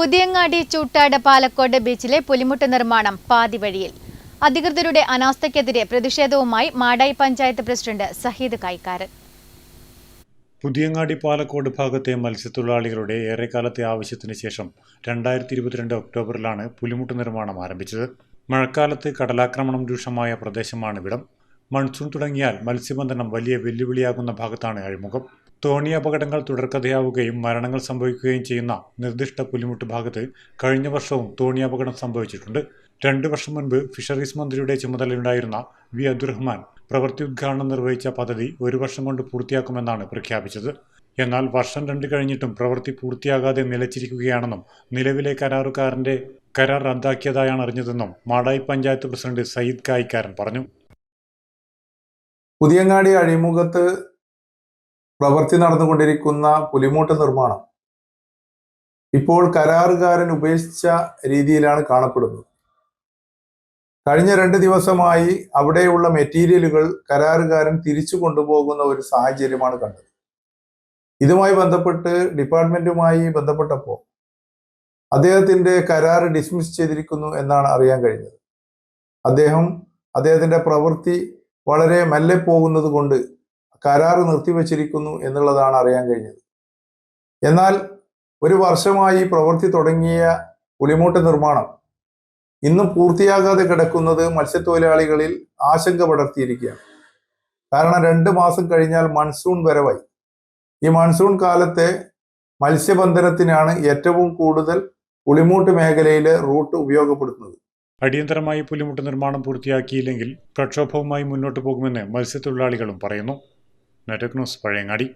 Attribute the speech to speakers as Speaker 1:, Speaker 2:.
Speaker 1: പുതിയങ്ങാടി ചൂട്ടാട് പാലക്കോട് ബീച്ചിലെ പുലിമുട്ട് നിർമ്മാണം പാതിവഴിയിൽ അധികൃതരുടെ അനാസ്ഥയ്ക്കെതിരെ പ്രതിഷേധവുമായി മാടായി പഞ്ചായത്ത് പ്രസിഡന്റ് സഹീദ് കൈക്കാരൻ.
Speaker 2: പുതിയങ്ങാടി പാലക്കോട് ഭാഗത്തെ മത്സ്യത്തൊഴിലാളികളുടെ ഏറെക്കാലത്തെ ആവശ്യത്തിന് ശേഷം രണ്ടായിരത്തി ഇരുപത്തിരണ്ട് ഒക്ടോബറിലാണ് പുലിമുട്ട് നിർമ്മാണം ആരംഭിച്ചത്. മഴക്കാലത്ത് കടലാക്രമണം രൂക്ഷമായ പ്രദേശമാണ് ഇവിടം. മൺസൂൺ തുടങ്ങിയാൽ മത്സ്യബന്ധനം വലിയ വെല്ലുവിളിയാകുന്ന ഭാഗത്താണ് അഴിമുഖം. തോണി അപകടങ്ങൾ തുടർക്കഥയാവുകയും മരണങ്ങൾ സംഭവിക്കുകയും ചെയ്യുന്ന നിർദ്ദിഷ്ട പുലിമുട്ട് ഭാഗത്ത് കഴിഞ്ഞ വർഷവും തോണി അപകടം സംഭവിച്ചിട്ടുണ്ട്. രണ്ടു വർഷം മുൻപ് ഫിഷറീസ് മന്ത്രിയുടെ ചുമതലയുണ്ടായിരുന്ന വി. അബ്ദുറഹ്മാൻ പ്രവൃത്തി ഉദ്ഘാടനം നിർവഹിച്ച പദ്ധതി ഒരു വർഷം കൊണ്ട് പൂർത്തിയാക്കുമെന്നാണ് പ്രഖ്യാപിച്ചത്. എന്നാൽ വർഷം രണ്ട് കഴിഞ്ഞിട്ടും പ്രവൃത്തി പൂർത്തിയാകാതെ നിലച്ചിരിക്കുകയാണെന്നും നിലവിലെ കരാറുകാരന്റെ കരാർ റദ്ദാക്കിയതായാണ് അറിഞ്ഞതെന്നും മാടായി പഞ്ചായത്ത് പ്രസിഡന്റ് സയ്യിദ് കായിക്കാരൻ പറഞ്ഞു.
Speaker 3: പുതിയങ്ങാടി അഴിമുഖത്ത് പ്രവൃത്തി നടന്നുകൊണ്ടിരിക്കുന്ന പുലിമൂട്ട നിർമ്മാണം. ഇപ്പോൾ കരാറുകാരൻ ഉപേക്ഷിച്ച രീതിയിലാണ് കാണപ്പെടുന്നത്. കഴിഞ്ഞ രണ്ട് ദിവസമായി അവിടെയുള്ള മെറ്റീരിയലുകൾ കരാറുകാരൻ തിരിച്ചു കൊണ്ടുപോകുന്ന ഒരു സാഹചര്യമാണ് കണ്ടത്. ഇതുമായി ബന്ധപ്പെട്ട് ഡിപ്പാർട്ട്മെന്റുമായി ബന്ധപ്പെട്ടപ്പോൾ അദ്ദേഹത്തിന്റെ കരാർ ഡിസ്മിസ് ചെയ്തിരിക്കുന്നു എന്നാണ് അറിയാൻ കഴിഞ്ഞത്. അദ്ദേഹം അദ്ദേഹത്തിന്റെ പ്രവൃത്തി വളരെ മെല്ലെ പോകുന്നത് കൊണ്ട് കരാർ നിർത്തിവച്ചിരിക്കുന്നു എന്നുള്ളതാണ് അറിയാൻ കഴിഞ്ഞത്. എന്നാൽ ഒരു വർഷമായി പ്രവൃത്തി തുടങ്ങിയ പുലിമൂട്ട് നിർമ്മാണം ഇന്നും പൂർത്തിയാകാതെ കിടക്കുന്നത് മത്സ്യത്തൊഴിലാളികളിൽ ആശങ്ക പടർത്തിയിരിക്കുകയാണ്. കാരണം രണ്ട് മാസം കഴിഞ്ഞാൽ മൺസൂൺ വരവായി. ഈ മൺസൂൺ കാലത്തെ മത്സ്യബന്ധനത്തിനാണ് ഏറ്റവും കൂടുതൽ പുളിമൂട്ട് മേഖലയിലെ റൂട്ട് ഉപയോഗപ്പെടുത്തുന്നത്.
Speaker 2: അടിയന്തരമായി പുലിമുട്ട് നിർമ്മാണം പൂർത്തിയാക്കിയില്ലെങ്കിൽ പ്രക്ഷോഭവുമായി മുന്നോട്ട് പോകുമെന്ന് മത്സ്യത്തൊഴിലാളികളും പറയുന്നു. നെറ്റക് ന്യൂസ് പഴയങ്ങാടി.